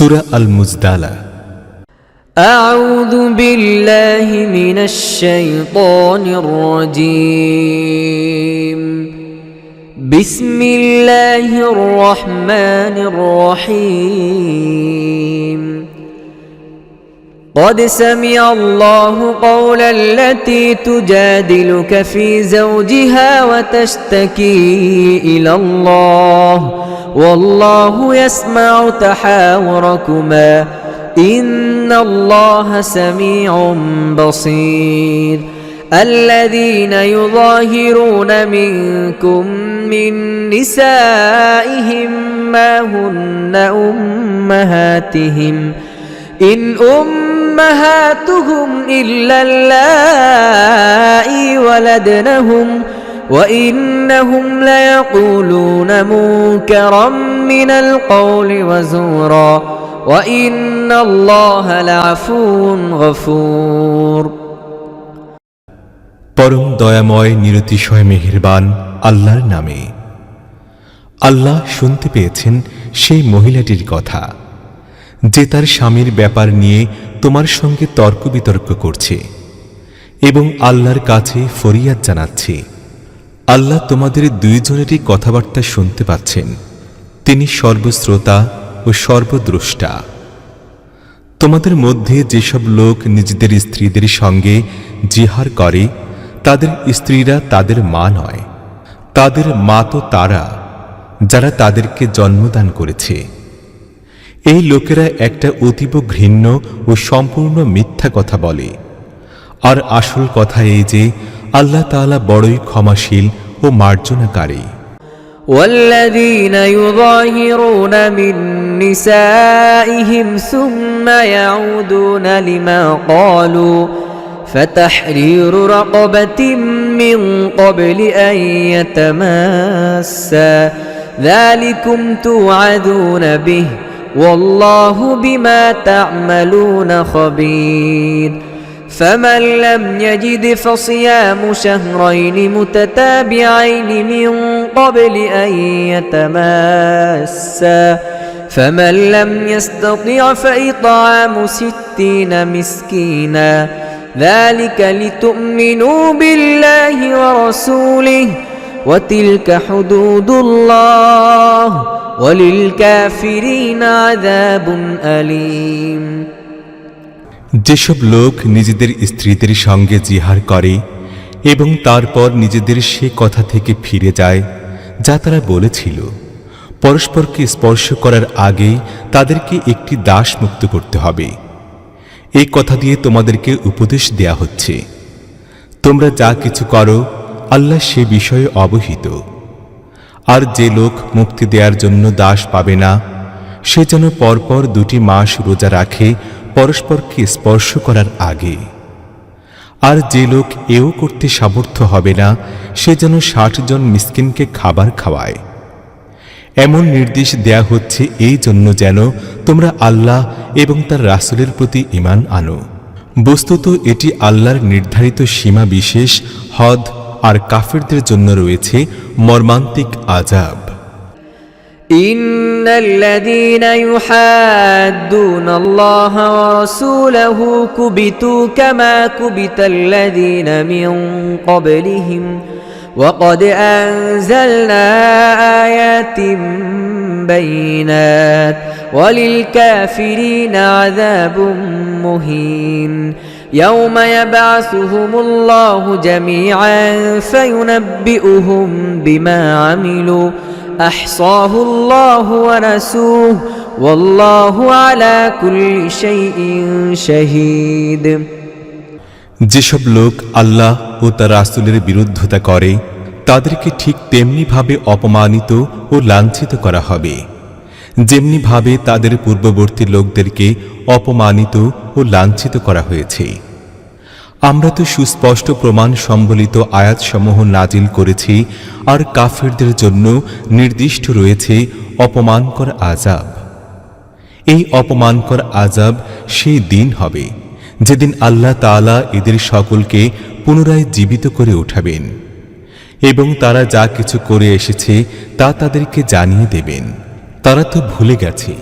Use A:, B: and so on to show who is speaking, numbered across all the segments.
A: سورة المزدالة
B: أعوذ بالله من الشيطان الرجيم بسم الله الرحمن الرحيم قد سمع الله قول التي تجادلك في زوجها وتشتكي إلى الله والله يسمع تحاوركما إن الله سميع بصير الذين يظاهرون منكم من نسائهم ما هن أمهاتهم إن أمهاتهم إلا اللائي ولدنهم ۖ وإنهم ليقولون منكرا من القول وزورا وإن الله لعفو غفور
A: পরম দয়াময় নিরতিশয় মেহেরবান আল্লাহর নামে আল্লাহ শুনতে পেয়েছেন সেই মহিলাটির কথা যে তার স্বামীর ব্যাপার নিয়ে তোমার সঙ্গে তর্ক বিতর্ক করছে এবং আল্লাহর কাছে ফরিয়াদ জানাচ্ছে আল্লাহ তোমাদের দুইজনেরই কথাবার্তা শুনতে পাচ্ছেন তিনি সর্বশ্রোতা ও সর্বদ্রষ্টা তোমাদের মধ্যে যেসব লোক নিজেদের স্ত্রীদের সঙ্গে জিহার করে তাদের স্ত্রীরা তাদের মা নয় তাদের মা তো তারা যারা তাদেরকে জন্মদান করেছে এই লোকেরা একটা অতীব ঘৃণ্য ও সম্পূর্ণ মিথ্যা কথা বলে আর আসল কথা এই যে আল্লাহ তালা বড়ই ক্ষমাশীল ও মার্জনাকারী
B: والذين يظاهرون من نسائهم ثم يعودون لما قالوا فتحرير رقبة من قبل أن يتماسا ذلكم توعدون به والله بما تعملون خبير فمن لم يجد فصيام شهرين متتابعين من قبل أن يتماسا فمن لم يستطع فإطعام ستين مسكينا ذلك لتؤمنوا بالله ورسوله وتلك حدود الله وللكافرين عذاب أليم
A: যেসব লোক নিজেদের স্ত্রীদের সঙ্গে জিহার করে এবং তারপর নিজেদের সে কথা থেকে ফিরে যায় যা তারা বলেছিল পরস্পরকে স্পর্শ করার আগে তাদেরকে একটি দাস মুক্ত করতে হবে এই কথা দিয়ে তোমাদেরকে উপদেশ দেয়া হচ্ছে তোমরা যা কিছু করো আল্লাহ সে বিষয়ে অবহিত আর যে লোক মুক্তি দেওয়ার জন্য দাস পাবে না সে যেন পরপর দুটি মাস রোজা রাখে পরস্পরকে স্পর্শ করার আগে আর যে লোক এও করতে সামর্থ্য হবে না সে যেন ষাট জন মিসকিনকে খাবার খাওয়ায় এমন নির্দেশ দেয়া হচ্ছে এই জন্য যেন তোমরা আল্লাহ এবং তার রাসুলের প্রতি ইমান আনো বস্তুত এটি আল্লাহর নির্ধারিত সীমা বিশেষ হদ আর কাফেরদের জন্য রয়েছে মর্মান্তিক আজাব
B: ان الذين يحادون الله ورسوله كبتوا كما كبت الذين من قبلهم وقد انزلنا ايات بينات وللكافرين عذاب مهين يوم يبعثهم الله جميعا فينبئهم بما عملوا أحصاه الله ورسوله والله على كل شيء شهيد
A: যেসব লোক আল্লাহ ও তার রাসুলের বিরুদ্ধতা করে তাদেরকে ঠিক তেমনিভাবে অপমানিত ও লাঞ্ছিত করা হবে যেমনিভাবে তাদের পূর্ববর্তী লোকদেরকে অপমানিত ও লাঞ্ছিত করা হয়েছে আমরা তো সুস্পষ্ট প্রমাণ সম্বলিত আয়াতসমূহ নাজিল করেছি আর কাফেরদের জন্য নির্দিষ্ট রয়েছে অপমানকর আজাব এই অপমানকর আজাব সেই দিন হবে যেদিন আল্লাহ তালা এদের সকলকে পুনরায় জীবিত করে উঠাবেন এবং তারা যা কিছু করে এসেছে তা তাদেরকে জানিয়ে দেবেন তারা তো ভুলে গেছে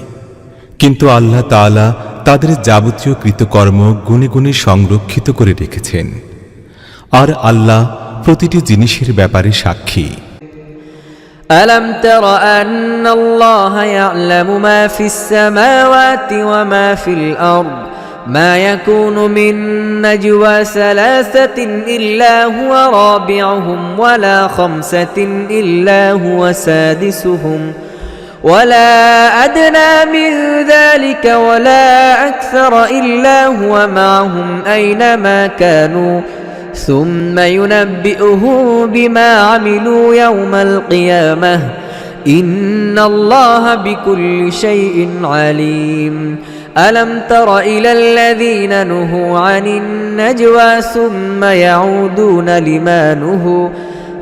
A: কিন্তু আল্লাহ তালা তাদের যাবতীয় কৃতকর্ম গুণে গুণে সংরক্ষিত করে রেখেছেন আর আল্লাহ প্রতিটি জিনিসের ব্যাপারে সাক্ষী
B: ألم تر أن الله يعلم ما في السماوات وما في الأرض ما يكون من نجوى ثلاثة إلا هو رابعهم ولا خمسة إلا هو سادسهم ولا أدنى من ذلك ولا أكثر إلا هو معهم أينما كانوا ثم ينبئه بما عملوا يوم القيامة إن الله بكل شيء عليم ألم تر إلى الذين نهوا عن النجوى ثم يعودون لما نهوا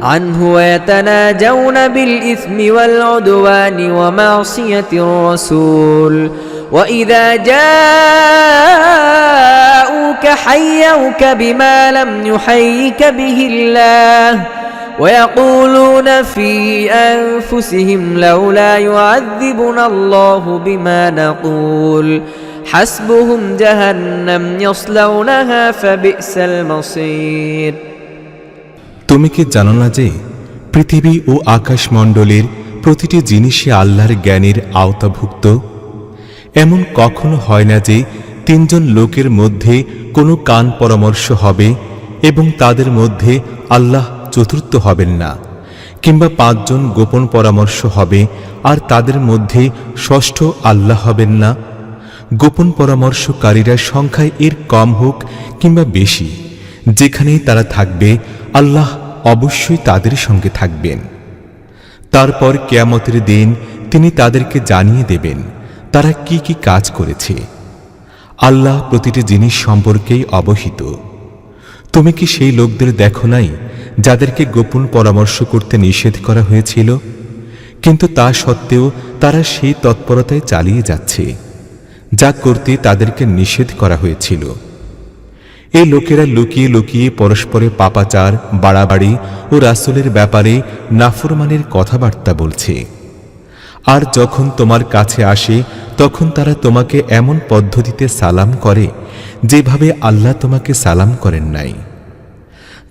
B: عنه ويتناجون بالإثم والعدوان ومعصية الرسول وإذا جاءوك حيوك بما لم يحيك به الله ويقولون في أنفسهم لولا يعذبنا الله بما نقول حسبهم جهنم يصلونها فبئس المصير
A: তুমি জানো না যে পৃথিবী ও আকাশমণ্ডলের প্রতিটি জিনিসই আল্লাহর জ্ঞানের আওতাভুক্ত এমন কখনো হয় না যে তিনজন লোকের মধ্যে কোনো কান পরামর্শ হবে এবং তাদের মধ্যে আল্লাহ চতুর্থ হবেন না কিংবা পাঁচজন গোপন পরামর্শ হবে আর তাদের মধ্যে ষষ্ঠ আল্লাহ হবেন না গোপন পরামর্শকারীরা সংখ্যায় এর কম হোক কিংবা বেশি যেখানেই তারা থাকবে আল্লাহ অবশ্যই তাদের সঙ্গে থাকবেন তারপর কেয়ামতের দিন তিনি তাদেরকে জানিয়ে দেবেন তারা কি কি কাজ করেছে আল্লাহ প্রতিটি জিনিস সম্পর্কেই অবহিত তুমি কি সেই লোকদের দেখো নাই যাদেরকে গোপন পরামর্শ করতে নিষেধ করা হয়েছিল কিন্তু তা সত্ত্বেও তারা সেই তৎপরতায় চালিয়ে যাচ্ছে যা করতে তাদেরকে নিষেধ করা হয়েছিল এ লোকেরা লুকিয়ে লুকিয়ে পরস্পরে পাপাচার বাড়াবাড়ি ও রাসুলের ব্যাপারে নাফুরমানের কথাবার্তা বলছে আর যখন তোমার কাছে আসে তখন তারা তোমাকে এমন পদ্ধতিতে সালাম করে যেভাবে আল্লাহ তোমাকে সালাম করেন নাই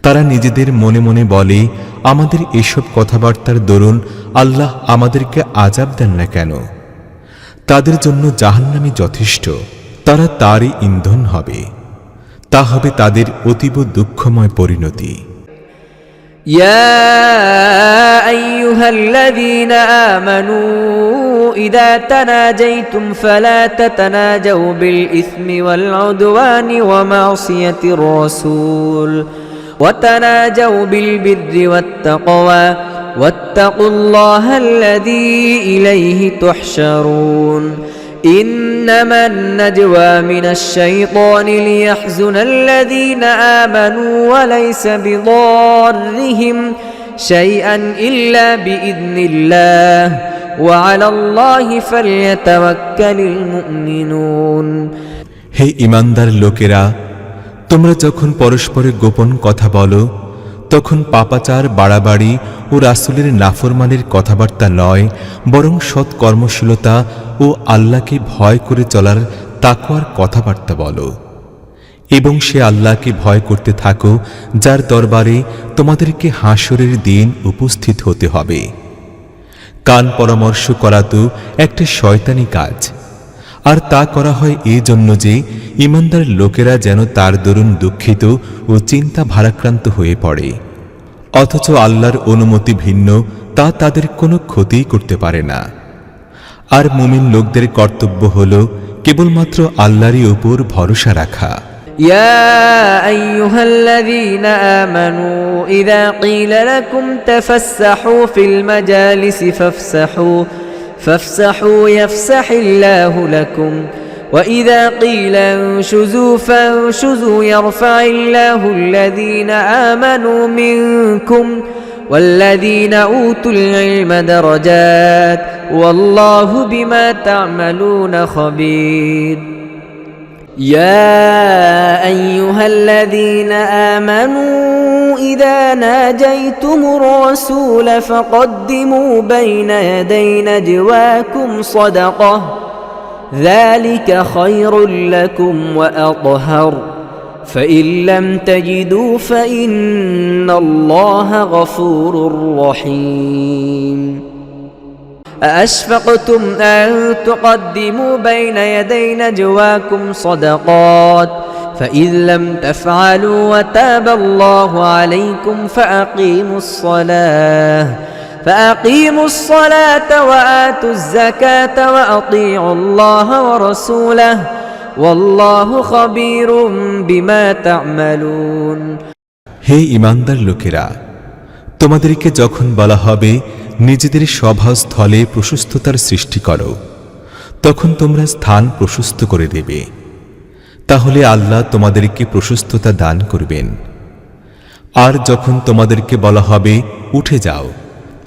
A: তারা নিজেদের মনে মনে বলে আমাদের এসব কথাবার্তার দরুন আল্লাহ আমাদেরকে আজাব দেন না কেন তাদের জন্য জাহান্নামি যথেষ্ট তারা তারই ইন্ধন হবে তা হবে তাদের অতীব দুঃখময় পরিণতি
B: يا أيها الذين آمنوا إذا تناجيتم فلا تتناجوا بالإثم والعدوان ومعصية الرسول وتناجوا بالبر والتقوى واتقوا الله الذي إليه تحشرون إنما النجوى من الشيطان ليحزن الذين آمنوا وليس بضارهم شيئا إلا بإذن الله وعلى الله فليتوكل المؤمنون
A: হে ইমানদার লোকেরা তোমরা যখন পরস্পরের গোপন কথা বলো তখন পাপাচার বাড়াবাড়ি ও রাসুলের নাফরমানের কথাবার্তা নয় বরং সৎ কর্মশীলতা ও আল্লাহকে ভয় করে চলার তাকোয়ার কথাবার্তা বলো এবং সে আল্লাহকে ভয় করতে থাকো যার দরবারে তোমাদেরকে হাসরের দিন উপস্থিত হতে হবে কান পরামর্শ করা তো একটা শয়তানি কাজ আর তা করা হয় এই জন্য যে ইমানদার লোকেরা যেন তার দরুন দুঃখিত ও চিন্তা ভারাক্রান্ত হয়ে পড়ে অথচ আল্লাহর অনুমতি ভিন্ন তা তাদের কোনো ক্ষতি করতে পারে না আর মুমিন লোকদের কর্তব্য হল কেবলমাত্র আল্লাহরই ওপর ভরসা রাখা
B: يا أيها الذين آمنوا إذا قيل لكم تفسحوا في المجالس فافسحوا فافسحوا يفسح الله لكم واذا قيل انشزوا فانشزوا يرفع الله الذين امنوا منكم والذين اوتوا العلم درجات والله بما تعملون خبير يا ايها الذين امنوا إذا ناجيتم الرسول فقدموا بين يدي نجواكم صدقة ذلك خير لكم وأطهر فإن لم تجدوا فإن الله غفور رحيم أأشفقتم أن تقدموا بين يدي نجواكم صدقات ؟ فإن لم تفعلوا وتاب الله عليكم فأقيموا الصلاة فأقيموا الصلاة وآتوا الزكاة وأطيعوا الله ورسوله والله خبير بما تعملون
A: হে ইমানদার লোকেরা তোমাদেরকে যখন বলা হবে নিজেদের সভাস্থলে প্রশস্ততার সৃষ্টি করো তখন তোমরা স্থান প্রশস্ত করে দেবে তাহলে আল্লাহ তোমাদেরকে প্রশস্ততা দান করবেন আর যখন তোমাদেরকে বলা হবে উঠে যাও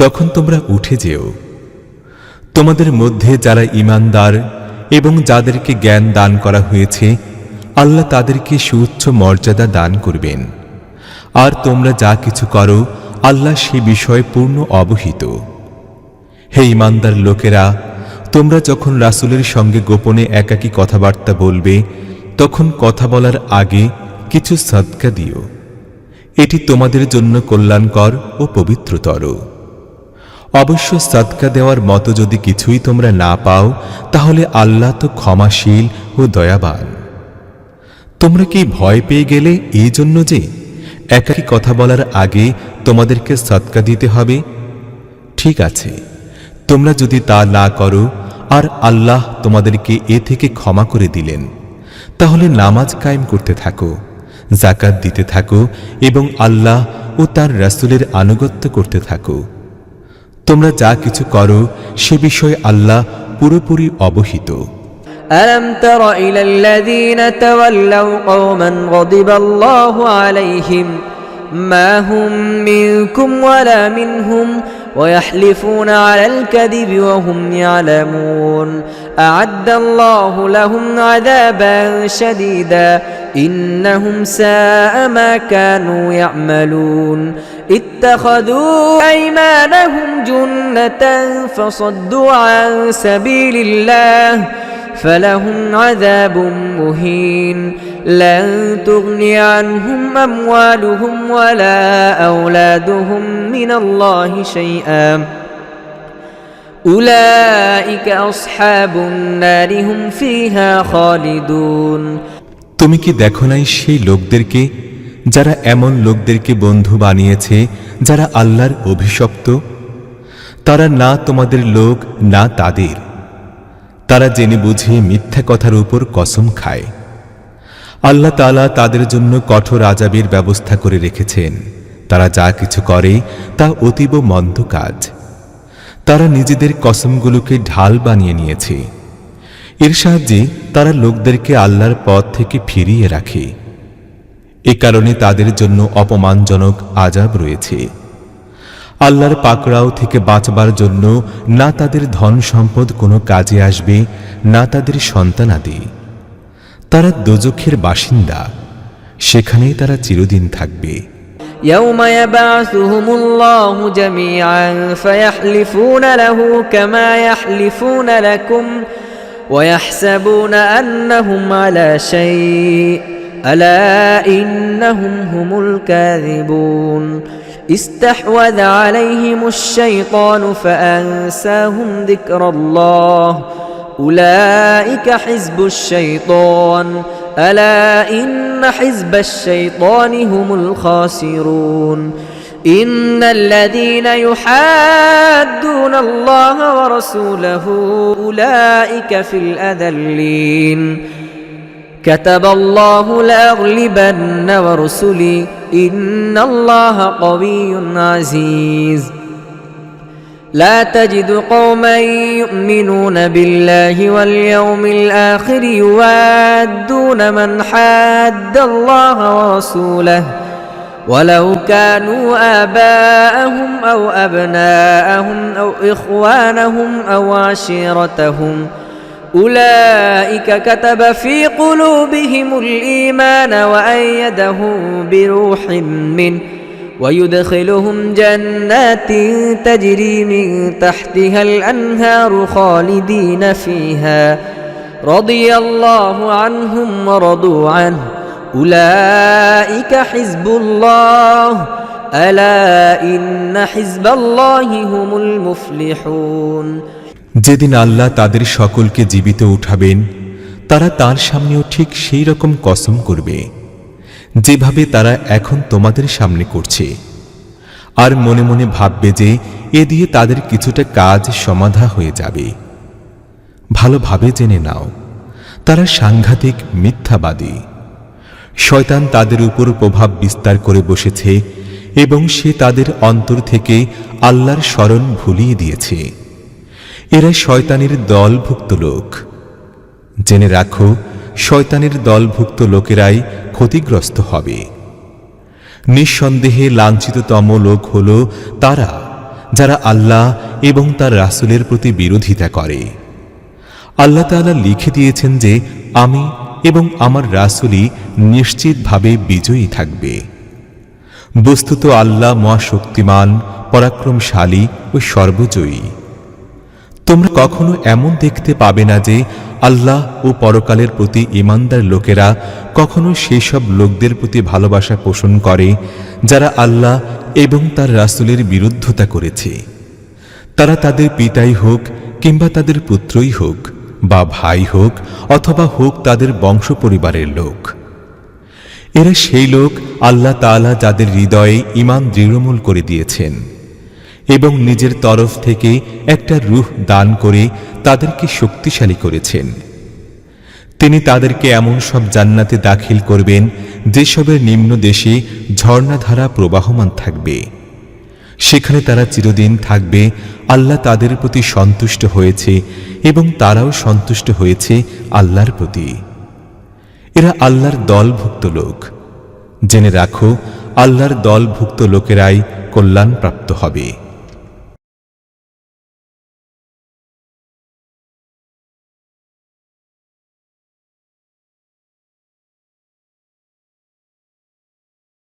A: তখন তোমরা উঠে যেও তোমাদের মধ্যে যারা ইমানদার এবং যাদেরকে জ্ঞান দান করা হয়েছে আল্লাহ তাদেরকে সুচ্ছ মর্যাদা দান করবেন আর তোমরা যা কিছু করো আল্লাহ সে বিষয়ে পূর্ণ অবহিত হে ইমানদার লোকেরা তোমরা যখন রাসুলের সঙ্গে গোপনে একাকী কথাবার্তা বলবে তখন কথা বলার আগে কিছু সৎকা দিও এটি তোমাদের জন্য কল্যাণকর ও পবিত্রতর অবশ্য সৎকা দেওয়ার মতো যদি কিছুই তোমরা না পাও তাহলে আল্লাহ তো ক্ষমাশীল ও দয়াবান তোমরা কি ভয় পেয়ে গেলে এই জন্য যে একই কথা বলার আগে তোমাদেরকে সৎকা দিতে হবে ঠিক আছে তোমরা যদি তা না করো আর আল্লাহ তোমাদেরকে এ থেকে ক্ষমা করে দিলেন তাহলে নামাজ কায়েম করতে থাকো জাকাত দিতে থাকো এবং আল্লাহ ও তার রাসুলের আনুগত্য করতে থাকো তোমরা যা কিছু করো সে বিষয়ে আল্লাহ পুরোপুরি অবহিত
B: أَلَمْ تَرَ إِلَى الَّذِينَ تَوَلَّوْا قَوْمًا غَضِبَ اللَّهُ عَلَيْهِمْ مَا هُمْ مِنْكُمْ وَلَا مِنْهُمْ ويحلفون على الكذب وهم يعلمون اعد الله لهم عذابا شديدا انهم ساء ما كانوا يعملون اتخذوا ايمانهم جنه فصدوا عن سبيل الله فلهم عذاب مهين لن تغني عنهم أموالهم ولا أولادهم من الله شيئا أولئك أصحاب النار هم فيها خالدون
A: তুমি কি দেখো নাই সেই লোকদেরকে যারা এমন লোকদেরকে বন্ধু বানিয়েছে যারা আল্লাহর অভিশপ্ত তারা না তোমাদের লোক না তাদের তারা জেনে বুঝে মিথ্যা কথার উপর কসম খায় আল্লাহ তালা তাদের জন্য কঠোর আজাবের ব্যবস্থা করে রেখেছেন তারা যা কিছু করে তা অতীব মন্দ কাজ তারা নিজেদের কসমগুলোকে ঢাল বানিয়ে নিয়েছে এর সাহায্যে তারা লোকদেরকে আল্লাহর পথ থেকে ফিরিয়ে রাখে এ কারণে তাদের জন্য অপমানজনক আজাব রয়েছে আল্লাহর পাকড়াও থেকে বাঁচবার জন্য না তাদের ধন সম্পদ কোনো কাজে আসবে না তাদের সন্তানাদি তারা দোজখের বাসিন্দা সেখানেই তারা চিরদিন থাকবে
B: يوم يبعثهم الله جميعا فيحلفون له كما يحلفون لكم ويحسبون أنهم على شيء ألا إنهم هم الكاذبون استحوذ عليهم الشيطان فانساهم ذكر الله اولئك حزب الشيطان الا ان حزب الشيطان هم الخاسرون ان الذين يحادون الله ورسوله اولئك في الاذلين كتب الله لأغلبن ورسلي إن الله قوي عزيز لا تجد قوما يؤمنون بالله واليوم الآخر يوادون من حاد الله ورسوله ولو كانوا آباءهم أو أبناءهم أو إخوانهم أو عشيرتهم ۖ أولئك كتب في قلوبهم الإيمان وأيدهم بروح منه ويدخلهم جنات تجري من تحتها الأنهار خالدين فيها رضي الله عنهم ورضوا عنه أولئك حزب الله ألا إن حزب الله هم المفلحون
A: যেদিন আল্লাহ তাদের সকলকে জীবিত উঠাবেন তারা তার সামনেও ঠিক সেই রকম কসম করবে যেভাবে তারা এখন তোমাদের সামনে করছে আর মনে মনে ভাববে যে এ দিয়ে তাদের কিছুটা কাজ সমাধা হয়ে যাবে ভালোভাবে জেনে নাও তারা সাংঘাতিক মিথ্যাবাদী শয়তান তাদের উপর প্রভাব বিস্তার করে বসেছে এবং সে তাদের অন্তর থেকে আল্লাহর স্মরণ ভুলিয়ে দিয়েছে এরা শয়তানের দলভুক্ত লোক জেনে রাখো শয়তানের দলভুক্ত লোকেরাই ক্ষতিগ্রস্ত হবে নিঃসন্দেহে লাঞ্ছিততম লোক হল তারা যারা আল্লাহ এবং তার রাসুলের প্রতি বিরোধিতা করে আল্লাহ তালা লিখে দিয়েছেন যে আমি এবং আমার রাসুলই নিশ্চিতভাবে বিজয়ী থাকবে বস্তুত আল্লাহ মহাশক্তিমান পরাক্রমশালী ও সর্বজয়ী তোমরা কখনো এমন দেখতে পাবে না যে আল্লাহ ও পরকালের প্রতি ইমানদার লোকেরা কখনো সেসব লোকদের প্রতি ভালোবাসা পোষণ করে যারা আল্লাহ এবং তার রাসুলের বিরুদ্ধতা করেছে তারা তাদের পিতাই হোক কিংবা তাদের পুত্রই হোক বা ভাই হোক অথবা হোক তাদের বংশ পরিবারের লোক এরা সেই লোক আল্লাহ তালা যাদের হৃদয়ে ইমান দৃঢ়মূল করে দিয়েছেন এবং নিজের তরফ থেকে একটা রুহ দান করে তাদেরকে শক্তিশালী করেছেন তিনি তাদেরকে এমন সব জান্নাতে দাখিল করবেন যেসবের নিম্ন দেশে ঝর্ণাধারা প্রবাহমান থাকবে সেখানে তারা চিরদিন থাকবে আল্লাহ তাদের প্রতি সন্তুষ্ট হয়েছে এবং তারাও সন্তুষ্ট হয়েছে আল্লাহর প্রতি এরা আল্লাহর দলভুক্ত লোক জেনে রাখো আল্লাহর দলভুক্ত লোকেরাই কল্যাণপ্রাপ্ত হবে